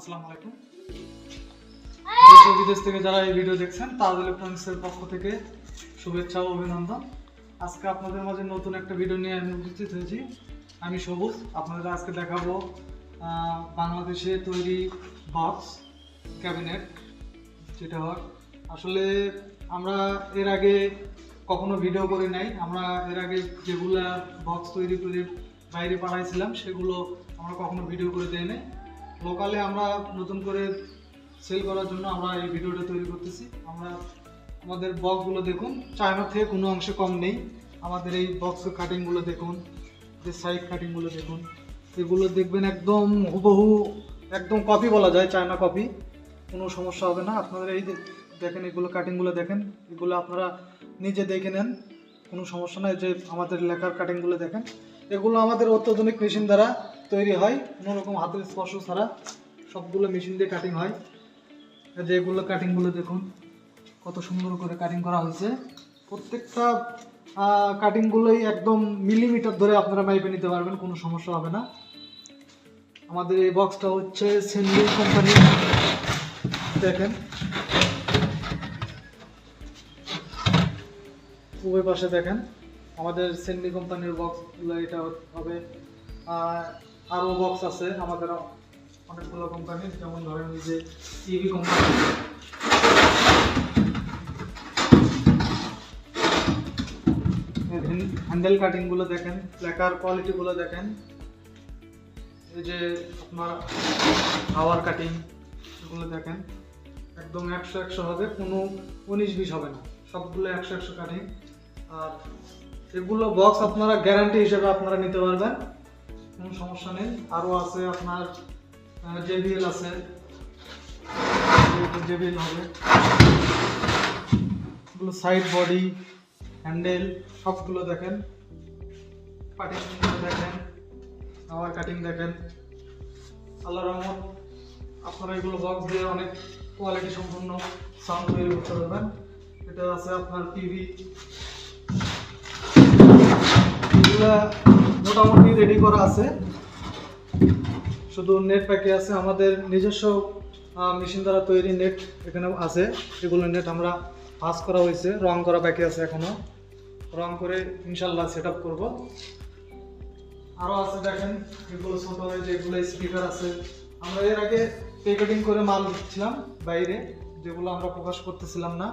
আসসালামু আলাইকুম। দেশ ও বিদেশ থেকে যারা এই ভিডিও দেখছেন তাজ ইলেকট্রনিক্সের পক্ষ থেকে শুভেচ্ছা ও অভিনন্দন। আজকে আপনাদের মাঝে নতুন একটা ভিডিও নিয়ে আমি উপস্থিত হয়েছি। আমি সবুজ আপনাদের আজকে দেখাবো বাংলাদেশে তৈরি বক্স ক্যাবিনেট যেটা হয়। আসলে আমরা এর আগে কখনো ভিডিও করি নাই। আমরা এর আগে যেগুলা বক্স তৈরি করে বাইরে পাঠাইছিলাম সেগুলো আমরা কখনো ভিডিও করে দেই নাই। লোকালে আমরা নতুন করে সেল করার জন্য আমরা এই ভিডিওটা তৈরি করতেছি। আমরা আমাদের বক্সগুলো দেখুন চায়না থেকে কোনো অংশে কম নেই। আমাদের এই বক্স কাটিংগুলো দেখুন, যে সাইড কাটিংগুলো দেখুন, এগুলো দেখবেন একদম হুবহু, একদম কপি বলা যায় চায়না কপি কোনো সমস্যা হবে না। আপনারা এই দেখেন, এগুলো কাটিংগুলো দেখেন। এগুলো আপনারা নিজে দেখে নেন। কোনো সমস্যা নাই যে আমাদের লেখার কাটিংগুলো দেখেন। এগুলো আমাদের অত্যাধুনিক মেশিন দ্বারা তৈরি হয়। কোনো রকম হাতের স্পর্শ ছাড়া সবগুলো মেশিন দিয়ে কাটিং হয়। যে এগুলো কাটিংগুলো দেখুন, কত সুন্দর করে কাটিং করা হয়েছে। প্রত্যেকটা কাটিংগুলোই একদম মিলিমিটার ধরে আপনারা মাইপে নিতে পারবেন, কোনো সমস্যা হবে না। আমাদের এই বক্সটা হচ্ছে সেন্ডি কোম্পানি দেখেন। উভয় পাশে দেখেন। আমাদের সেন্ডি কোম্পানির বক্সগুলো এটা হবে। আর আরও বক্স আছে আমাদের অনেকগুলো কোম্পানির যেমন ধরেন যে টিভি কোম্পানি হ্যান্ডেল কাটিংগুলো দেখেন প্ল্যাকার কোয়ালিটিগুলো দেখেন। এই যে আপনার হাওয়ার কাটিং এগুলো দেখেন। একদম একশো একশো হবে, কোনো উনিশ বিশ হবে না। সবগুলো একশো একশো কাটিং আর এগুলো বক্স আপনারা গ্যারান্টি হিসেবে আপনারা নিতে পারবেন। কোনো সমস্যা নেই। আরও আছে আপনার জেবিএল আছে। জেবিএল হবে। এগুলো সাইড বডি হ্যান্ডেল সবগুলো দেখেন। কাটিং দেখেন। আবার কাটিং দেখেন। আল্লাহ রহমত, আপনারা এগুলো বক্স দিয়ে অনেক কোয়ালিটি সম্পূর্ণ সাউন্ড তৈরি করতে পারবেন। এটা আছে আপনার টিভি এগুলা মোটামুটি রেডি করা আছে। শুধু নেট প্যাকে আছে, আমাদের নিজস্ব মেশিন দ্বারা তৈরি নেট এখানে আছে। এগুলো নেট আমরা পাস করা হয়েছে, রং করা বাকি আছে এখনও। রং করে ইনশাল্লাহ সেট আপ করব। আরও আছে দেখেন, এগুলো ছোট হয়েছে, এগুলো স্পিকার আছে। আমরা এর আগে প্যাকেটিং করে মাল দিচ্ছিলাম বাইরে, যেগুলো আমরা প্রকাশ করতেছিলাম না।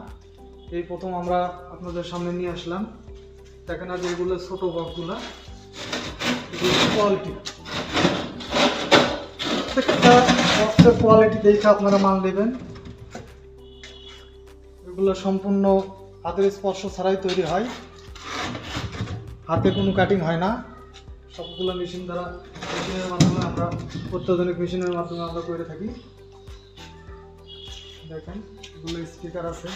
এই প্রথম আমরা আপনাদের সামনে নিয়ে আসলাম। দেখেন আজ এগুলো ছোট বক্সগুলো কোয়ালিটি প্রত্যেকটা বক্সের কোয়ালিটি দেখে আপনারা মাল নেবেন। এগুলো সম্পূর্ণ হাতের স্পর্শ ছাড়াই তৈরি হয়। হাতে কোনো কাটিং হয় না। সবগুলো মেশিন দ্বারা মেশিনের মাধ্যমে আমরা, অত্যাধুনিক মেশিনের মাধ্যমে আমরা করে থাকি। দেখেন, এগুলো স্পিকার আছে।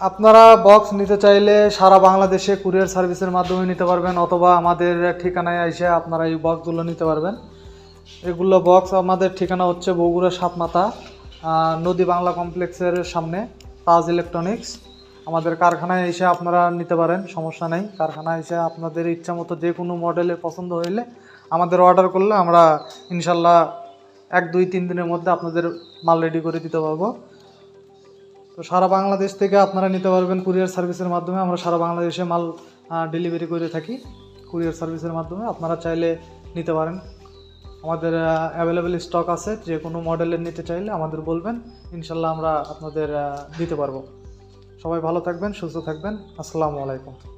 আপনারা বক্স নিতে চাইলে সারা বাংলাদেশে কুরিয়ার সার্ভিসের মাধ্যমে নিতে পারবেন অথবা আমাদের ঠিকানায় এসে আপনারা এই বক্সগুলো নিতে পারবেন। এগুলো বক্স আমাদের ঠিকানা হচ্ছে বগুড়া সাতমাথা আহ, নদী বাংলা কমপ্লেক্সের সামনে তাজ ইলেকট্রনিক্স আমাদের কারখানায় এসে আপনারা নিতে পারেন সমস্যা নেই। কারখানায় এসে আপনাদের ইচ্ছা মতো যে কোনো মডেলের পছন্দ হইলে আমাদের অর্ডার করলে আমরা ইনশাল্লাহ এক দুই তিন দিনের মধ্যে আপনাদের মাল রেডি করে দিতে পারব। তো সারা বাংলাদেশ থেকে আপনারা নিতে পারবেন কুরিয়ার সার্ভিসের মাধ্যমে। আমরা সারা বাংলাদেশে মাল ডেলিভারি করে থাকি কুরিয়ার সার্ভিসের মাধ্যমে। আপনারা চাইলে নিতে পারেন। আমাদের অ্যাভেলেবেল স্টক আছে, যে কোনো মডেলের নিতে চাইলে আমাদের বলবেন। ইনশাল্লাহ আমরা আপনাদের দিতে পারব। সবাই ভালো থাকবেন, সুস্থ থাকবেন। আসসালামু আলাইকুম।